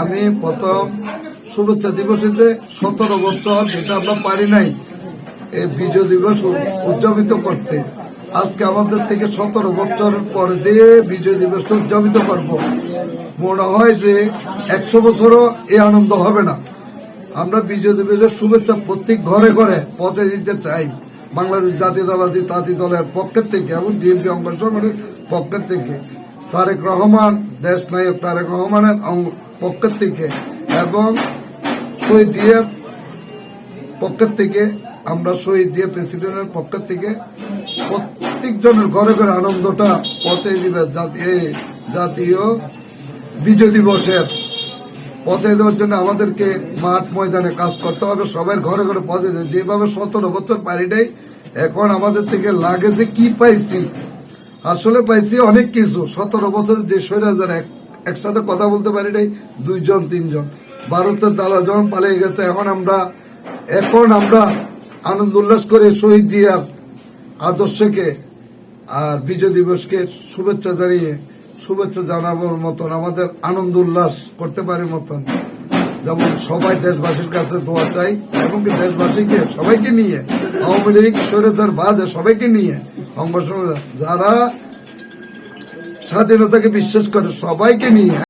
আমি প্রথম শুভেচ্ছা দিবসেতে সতেরো বছর, যেটা আমরা পারি নাই, এই বিজয় দিবস উদযাপিত করতে। আজকে আমাদের থেকে সতেরো বছর পরে যে বিজয় দিবসটা উদযাপিত করব, মনে হয় যে একশো বছরও এই আনন্দ হবে না। আমরা বিজয় দিবসের শুভেচ্ছা প্রত্যেক ঘরে ঘরে পৌঁছে দিতে চাই, বাংলাদেশ জাতীয়তাবাদী তাঁতি দলের পক্ষের থেকে এবং বিএনপি অঙ্গ সংগঠনের পক্ষের থেকে। তারেক রহমান, দেশ নায়ক তারেক রহমানের পক্ষের থেকে এবং শহীদ জিয়ার পক্ষের থেকে, আমরা শহীদ জিয়া প্রেসিডেন্টের পক্ষের থেকে প্রত্যেকজনের ঘরে ঘরে আনন্দটা পৌঁছে দিবে জাতীয় বিজয় দিবসের পৌঁছে দেওয়ার জন্য আমাদেরকে মাঠ ময়দানে কাজ করতে হবে সবার ঘরে ঘরে দেবে যেভাবে সতেরো বছর পারি নাই এখন আমাদের থেকে লাগে যে কি পাইছি আসলে পাইছি অনেক কিছু। সতেরো বছর যে স্বৈরাচার, এক একসাথে কথা বলতে পারি নাই, দুইজন, তিনজন। ভারতের দালা যখন পালিয়ে গেছে, এখন আমরা এখন আমরা আনন্দ উল্লাস করে শহীদ জিয়ার আদর্শকে আর বিজয় দিবসকে শুভেচ্ছা জানিয়ে, শুভেচ্ছা জানানোর মতন, আমাদের আনন্দ উল্লাস করতে পারি মতন। যেমন সবাই দেশবাসীর কাছে দোয়া চাই এবং দেশবাসীকে সবাইকে নিয়ে, আওয়ামী লীগ, স্বৈরাচার বাদে সবাইকে নিয়ে সংগঠন যারা স্বাধীনতাকে বিশ্বাস করে সবাইকে নিয়ে